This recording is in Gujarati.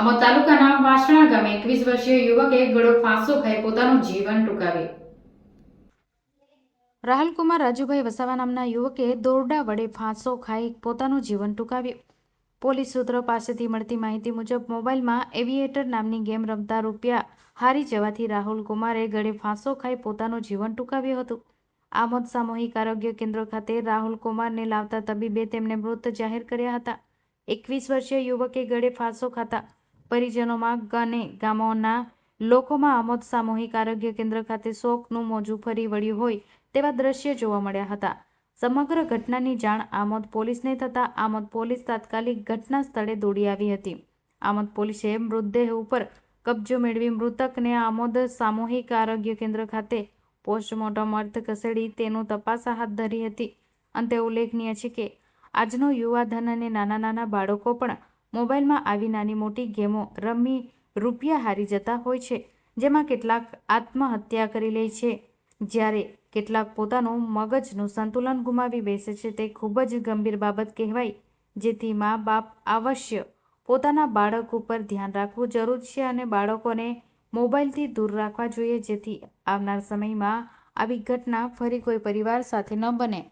આમોદ તાલુકાના વાસણા ગામે એકવીસ વર્ષીય યુવકે ગળો ફાંસો ખાઈ પોતાનું જીવન ટૂંકાવ્યું. રાહુલકુમાર રાજુભાઈ વસાવા નામના યુવકે દોરડા વડે ફાંસો ખાઈ પોતાનું જીવન ટૂંકાવ્યું. પોલીસ સૂત્રો પાસેથી મળતી માહિતી મુજબ મોબાઈલમાં એવિએટર નામની ગેમ રમતા રૂપિયા હારી જવાથી રાહુલ કુમારે ગળે ફાંસો ખાઈ પોતાનું જીવન ટૂંકાવ્યું હતું. આમોદ સામૂહિક આરોગ્ય કેન્દ્ર ખાતે રાહુલ કુમારને લાવતા તબીબે તેમને મૃત જાહેર કર્યા હતા. એકવીસ વર્ષીય યુવકે ગળે ફાંસો ખાતા પરિજનોમાં અને ગામોના લોકોમાં આમોદ સામૂહિક આરોગ્ય કેન્દ્ર ખાતે શોકનું મોજું ફરી વળ્યું હોય તેવા દ્રશ્ય જોવા મળ્યા હતા. સમગ્ર ઘટનાની જાણ આમોદ પોલીસને થતાં આમોદ પોલીસ તાત્કાલિક ઘટના સ્થળે દોડી આવી હતી. આમોદ પોલીસે મૃતદેહ ઉપર કબજો મેળવી મૃતકને આમોદ સામૂહિક આરોગ્ય કેન્દ્ર ખાતે પોસ્ટમોર્ટમ અર્થ ખસેડી તેનું તપાસ હાથ ધરી હતી. અંતે ઉલ્લેખનીય છે કે, આજનો યુવાધન અને નાના નાના બાળકો પણ મોબાઈલમાં આવી નાની મોટી ગેમો રમી રૂપિયા હારી જતા હોય છે, જેમાં કેટલાક આત્મહત્યા કરી લે છે. જ્યારે કેટલાક પોતાનું મગજનું સંતુલન ગુમાવી બેસે છે, તે ખૂબ જ ગંભીર બાબત કહેવાય, જેથી મા બાપ અવશ્ય પોતાના બાળક ઉપર ધ્યાન રાખવું જરૂર છે અને બાળકોને મોબાઈલથી દૂર રાખવા જોઈએ, જેથી આવનાર સમયમાં આવી ઘટના ફરી કોઈ પરિવાર સાથે ન બને.